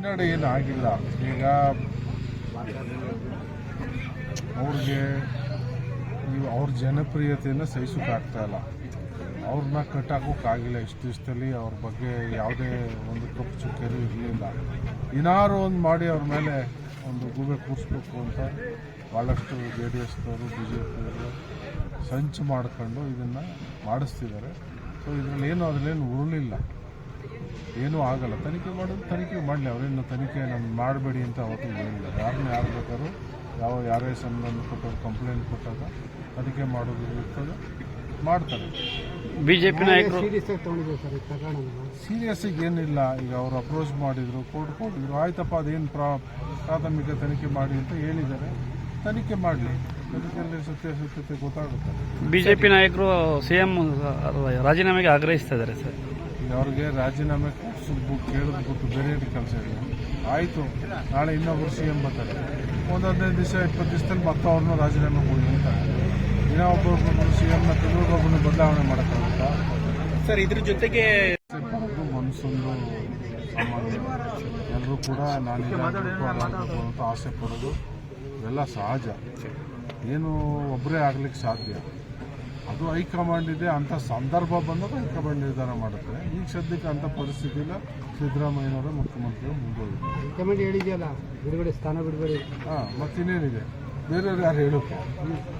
ಹಿನ್ನಡೆ ಏನು ಆಗಿಲ್ಲ. ಈಗ ಅವ್ರಿಗೆ ನೀವು ಅವ್ರ ಜನಪ್ರಿಯತೆಯನ್ನು ಸಹಿಸೋಕ್ಕಾಗ್ತಾ ಇಲ್ಲ. ಅವ್ರನ್ನ ಕಟ್ಟಾಕೋಕ್ಕಾಗಿಲ್ಲ ಇಷ್ಟು ದಿವಸದಲ್ಲಿ ಅವ್ರ ಬಗ್ಗೆ ಯಾವುದೇ ಒಂದು ಕಪ್ಪು ಚುಕ್ಕೆನೂ ಇರಲಿಲ್ಲ. ಏನಾರು ಒಂದು ಮಾಡಿ ಅವ್ರ ಮೇಲೆ ಒಂದು ಗೂಬೆ ಕೂರಿಸ್ಬೇಕು ಅಂತ ಭಾಳಷ್ಟು ಜೆ ಡಿ ಎಸ್ನವರು, ಬಿ ಜೆ ಪಿಯವರು ಸಂಚು ಮಾಡ್ಕೊಂಡು ಇದನ್ನು ಮಾಡಿಸ್ತಿದ್ದಾರೆ. ಸೊ ಇದರಲ್ಲಿ ಏನು ಅದರಲ್ಲೇನು ಉರುಳಿಲ್ಲ. ಏನೂ ಆಗಲ್ಲ. ತನಿಖೆ ಮಾಡೋದು ತನಿಖೆ ಮಾಡಲಿ. ಅವರೇನು ತನಿಖೆ ನಾನು ಮಾಡಬೇಡಿ ಅಂತ ಅವತ್ತು ಹೇಳಿಲ್ಲ. ಯಾರನ್ನ ಯಾರು ಬೇಕಾದ್ರೂ ಯಾವ ಯಾರೇ ಸಂಬಂಧಪಟ್ಟವ್ರು ಕಂಪ್ಲೇಂಟ್ ಕೊಟ್ಟಾಗ ತನಿಖೆ ಮಾಡೋದು ಇರ್ತದೆ. ಮಾಡ್ತಾರೆ. ಬಿಜೆಪಿ ನಾಯಕರು ಸೀರಿಯಸ್ ಏನಿಲ್ಲ. ಈಗ ಅವರು ಅಪ್ರೋಚ್ ಮಾಡಿದ್ರು ಕೋರ್ಟ್ ಕೊಟ್ಟಿದ್ರು. ಆಯ್ತಪ್ಪ ಅದೇನು ಪ್ರಾ ಪ್ರಾಥಮಿಕ ತನಿಖೆ ಮಾಡಿ ಅಂತ ಹೇಳಿದ್ದಾರೆ. ತನಿಖೆ ಮಾಡಲಿ. ತನಿಖೆಯಲ್ಲಿ ಸತ್ಯಾಸತ್ಯತೆ ಗೊತ್ತಾಗುತ್ತೆ. ಬಿಜೆಪಿ ನಾಯಕರು ಸಿಎಂ ರಾಜೀನಾಮೆಗೆ ಆಗ್ರಹಿಸ್ತಾ ಇದ್ದಾರೆ ಸರ್. ಈಗ ಅವ್ರಿಗೆ ರಾಜೀನಾಮೆ ಕೊಡಿಸ್ಬಿಟ್ಟು ಕೊಟ್ಟು ಬೇರೆ ಕೆಲಸ ಇಲ್ಲ? ಆಯಿತು ನಾಳೆ ಇನ್ನೊಬ್ಬರು ಸಿ ಎಂ ಬರ್ತಾರೆ. ಒಂದು ಹದಿನೈದು ದಿವಸ ಇಪ್ಪತ್ತು ದಿವಸದಲ್ಲಿ ಮತ್ತೆ ಅವ್ರನ್ನೂ ರಾಜೀನಾಮೆ ಕೊಡಿ ಅಂತ. ಇನ್ನೂ ಒಬ್ಬೊಬ್ಬರು ಸಿ ಎಮ್ನ ಕೆಲವೊಬ್ಬರನ್ನ ಬದಲಾವಣೆ ಮಾಡೋಕ್ಕಾಗುತ್ತಾ? ಸರ್ ಇದ್ರ ಜೊತೆಗೆ ಮನಸ್ಸೊಂದು ಎಲ್ಲರೂ ಕೂಡ ನಾನು ಅಂತ ಆಸೆ ಪಡೋದು. ಇವೆಲ್ಲ ಸಹಜ. ಏನು ಒಬ್ಬರೇ ಆಗ್ಲಿಕ್ಕೆ ಸಾಧ್ಯ. ಅದು ಹೈಕಮಾಂಡ್ ಇದೆ ಅಂಥ ಸಂದರ್ಭ ಬಂದಾಗ ಹೈಕಮಾಂಡ್ ನಿರ್ಧಾರ ಮಾಡುತ್ತೆ. ಈಗ ಸದ್ಯಕ್ಕೆ ಅಂತ ಪರಿಸ್ಥಿತಿ ಇಲ್ಲ. ಸಿದ್ದರಾಮಯ್ಯನವರ ಮುಖ್ಯಮಂತ್ರಿಗಳು ಮುಂದುವರಿದ್ದಾರೆ ಹೈಕಮಾಂಡ್ ಹೇಳಿದೆಯಲ್ಲ ಬಿಡುಗಡೆ ಸ್ಥಾನ ಬಿಡುಗಡೆ ಹಾಂ ಮತ್ತಿನ್ನೇನಿದೆ? ಬೇರೆಯವ್ರು ಯಾರು ಹೇಳೋಕೆ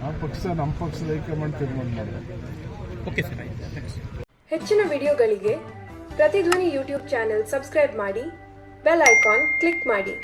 ಆ ಪಕ್ಷ ನಮ್ಮ ಪಕ್ಷದ ಹೈಕಮಾಂಡ್ ತೀರ್ಮಾನ ಮಾಡಿದೆ. ಓಕೆ ಸರ್ ಆಯ್ತು. ಥ್ಯಾಂಕ್ಸ್ ಹೆಚ್ಚಿನ ವಿಡಿಯೋಗಳಿಗೆ ಪ್ರತಿಧ್ವನಿ ಯೂಟ್ಯೂಬ್ ಚಾನೆಲ್ ಸಬ್ಸ್ಕ್ರೈಬ್ ಮಾಡಿ ಬೆಲ್ ಐಕಾನ್ ಕ್ಲಿಕ್ ಮಾಡಿ.